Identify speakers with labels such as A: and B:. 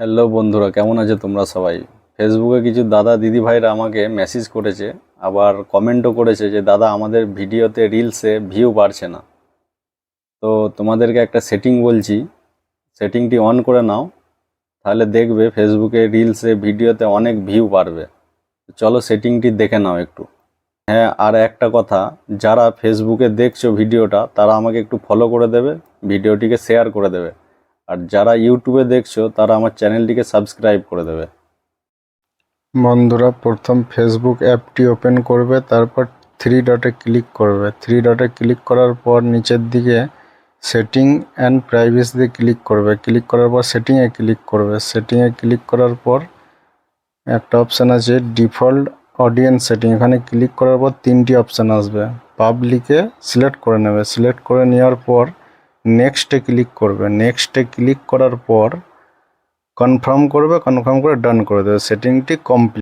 A: Hello বন্ধুরা, কেমন আছে তোমরা সবাই? ফেসবুকে কিছু দাদা দিদি ভাইরা আমাকে মেসেজ করেছে, আবার কমেন্টও করেছে যে, দাদা, আমাদের ভিডিওতে রিলসে ভিউ বাড়ছে না। তো তোমাদেরকে একটা সেটিং বলছি। সেটিংটি অন করে নাও, তাহলে দেখবে ফেসবুকে রিলসে ভিডিওতে অনেক ভিউ বাড়বে। চলো সেটিংটি দেখে নাও একটু। হ্যাঁ আর একটা কথা, যারা ফেসবুকে দেখছ ভিডিওটা, তারা আমাকে একটু ফলো করে দেবে, ভিডিওটিকে শেয়ার করে দেবে। আর যারা ইউটিউবে দেখছ, তারা আমার চ্যানেলটিকে সাবস্ক্রাইব করে দেবে।
B: বন্ধুরা, প্রথম ফেসবুক অ্যাপটি ওপেন করবে, তারপর থ্রি ডটে ক্লিক করবে। থ্রি ডটে ক্লিক করার পর নিচের দিকে সেটিং অ্যান্ড প্রাইভেসিতে ক্লিক করবে। ক্লিক করার পর সেটিংয়ে ক্লিক করবে। সেটিংয়ে ক্লিক করার পর একটা অপশান আছে ডিফল্ট অডিয়েন্স সেটিং এখানে ক্লিক করার পর তিনটি অপশান আসবে। পাবলিকে সিলেক্ট করে নেবে। সিলেক্ট করে নেওয়ার পর নেক্সটে ক্লিক করবে। নেক্সটে ক্লিক করার পর কনফার্ম করবে কনফার্ম করে ডান করে দেবে। সেটিংটি কমপ্লিট